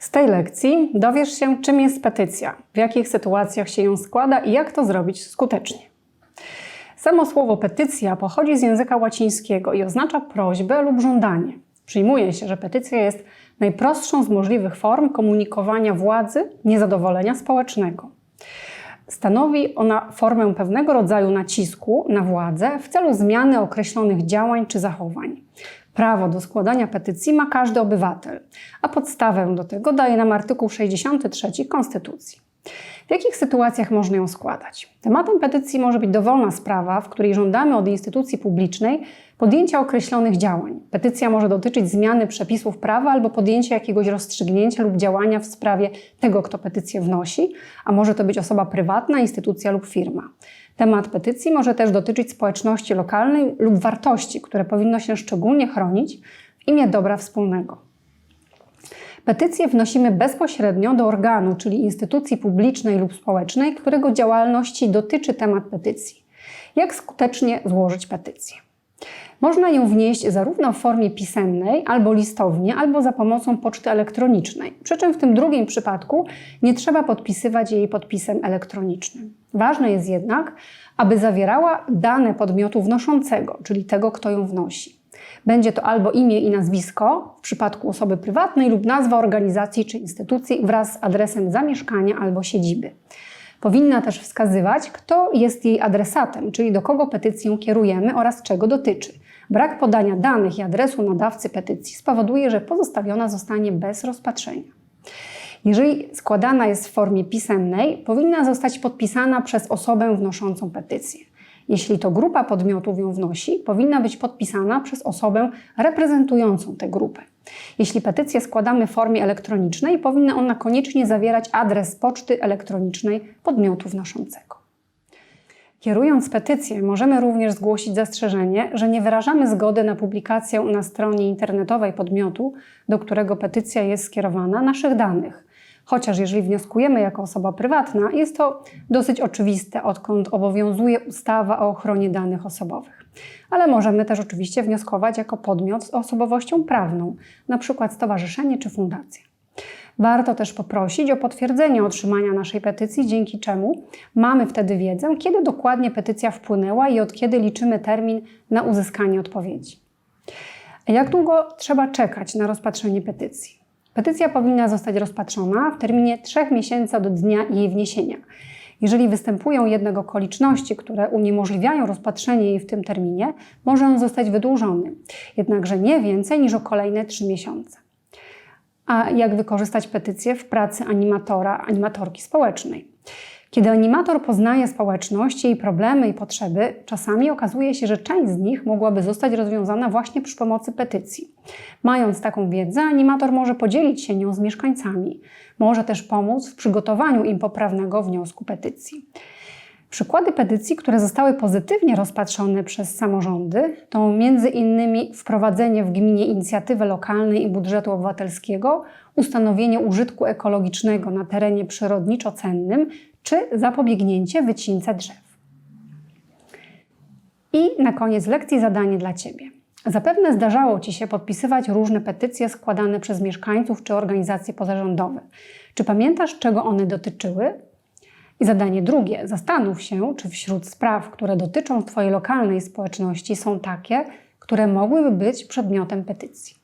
Z tej lekcji dowiesz się, czym jest petycja, w jakich sytuacjach się ją składa i jak to zrobić skutecznie. Samo słowo petycja pochodzi z języka łacińskiego i oznacza prośbę lub żądanie. Przyjmuje się, że petycja jest najprostszą z możliwych form komunikowania władzy niezadowolenia społecznego. Stanowi ona formę pewnego rodzaju nacisku na władzę w celu zmiany określonych działań czy zachowań. Prawo do składania petycji ma każdy obywatel, a podstawę do tego daje nam artykuł 63 Konstytucji. W jakich sytuacjach można ją składać? Tematem petycji może być dowolna sprawa, w której żądamy od instytucji publicznej podjęcia określonych działań. Petycja może dotyczyć zmiany przepisów prawa albo podjęcia jakiegoś rozstrzygnięcia lub działania w sprawie tego, kto petycję wnosi, a może to być osoba prywatna, instytucja lub firma. Temat petycji może też dotyczyć społeczności lokalnej lub wartości, które powinno się szczególnie chronić w imię dobra wspólnego. Petycje wnosimy bezpośrednio do organu, czyli instytucji publicznej lub społecznej, którego działalności dotyczy temat petycji. Jak skutecznie złożyć petycję? Można ją wnieść zarówno w formie pisemnej, albo listownie, albo za pomocą poczty elektronicznej. Przy czym w tym drugim przypadku nie trzeba podpisywać jej podpisem elektronicznym. Ważne jest jednak, aby zawierała dane podmiotu wnoszącego, czyli tego, kto ją wnosi. Będzie to albo imię i nazwisko w przypadku osoby prywatnej lub nazwa organizacji czy instytucji wraz z adresem zamieszkania albo siedziby. Powinna też wskazywać, kto jest jej adresatem, czyli do kogo petycję kierujemy oraz czego dotyczy. Brak podania danych i adresu nadawcy petycji spowoduje, że pozostawiona zostanie bez rozpatrzenia. Jeżeli składana jest w formie pisemnej, powinna zostać podpisana przez osobę wnoszącą petycję. Jeśli to grupa podmiotów ją wnosi, powinna być podpisana przez osobę reprezentującą tę grupę. Jeśli petycję składamy w formie elektronicznej, powinna ona koniecznie zawierać adres poczty elektronicznej podmiotu wnoszącego. Kierując petycję, możemy również zgłosić zastrzeżenie, że nie wyrażamy zgody na publikację na stronie internetowej podmiotu, do którego petycja jest skierowana, naszych danych. Chociaż jeżeli wnioskujemy jako osoba prywatna, jest to dosyć oczywiste, odkąd obowiązuje ustawa o ochronie danych osobowych. Ale możemy też oczywiście wnioskować jako podmiot z osobowością prawną, np. stowarzyszenie czy fundacja. Warto też poprosić o potwierdzenie otrzymania naszej petycji, dzięki czemu mamy wtedy wiedzę, kiedy dokładnie petycja wpłynęła i od kiedy liczymy termin na uzyskanie odpowiedzi. Jak długo trzeba czekać na rozpatrzenie petycji? Petycja powinna zostać rozpatrzona w terminie 3 miesięcy od dnia jej wniesienia. Jeżeli występują jednak okoliczności, które uniemożliwiają rozpatrzenie jej w tym terminie, może on zostać wydłużony, jednakże nie więcej niż o kolejne 3 miesiące. A jak wykorzystać petycję w pracy animatora, animatorki społecznej? Kiedy animator poznaje społeczność, jej problemy i potrzeby, czasami okazuje się, że część z nich mogłaby zostać rozwiązana właśnie przy pomocy petycji. Mając taką wiedzę, animator może podzielić się nią z mieszkańcami. Może też pomóc w przygotowaniu im poprawnego wniosku petycji. Przykłady petycji, które zostały pozytywnie rozpatrzone przez samorządy, to innymi wprowadzenie w gminie inicjatywy lokalnej i budżetu obywatelskiego, ustanowienie użytku ekologicznego na terenie przyrodniczo-cennym czy zapobiegnięcie wycince drzew. I na koniec lekcji zadanie dla Ciebie. Zapewne zdarzało Ci się podpisywać różne petycje składane przez mieszkańców czy organizacje pozarządowe. Czy pamiętasz, czego one dotyczyły? I zadanie drugie. Zastanów się, czy wśród spraw, które dotyczą Twojej lokalnej społeczności, są takie, które mogłyby być przedmiotem petycji.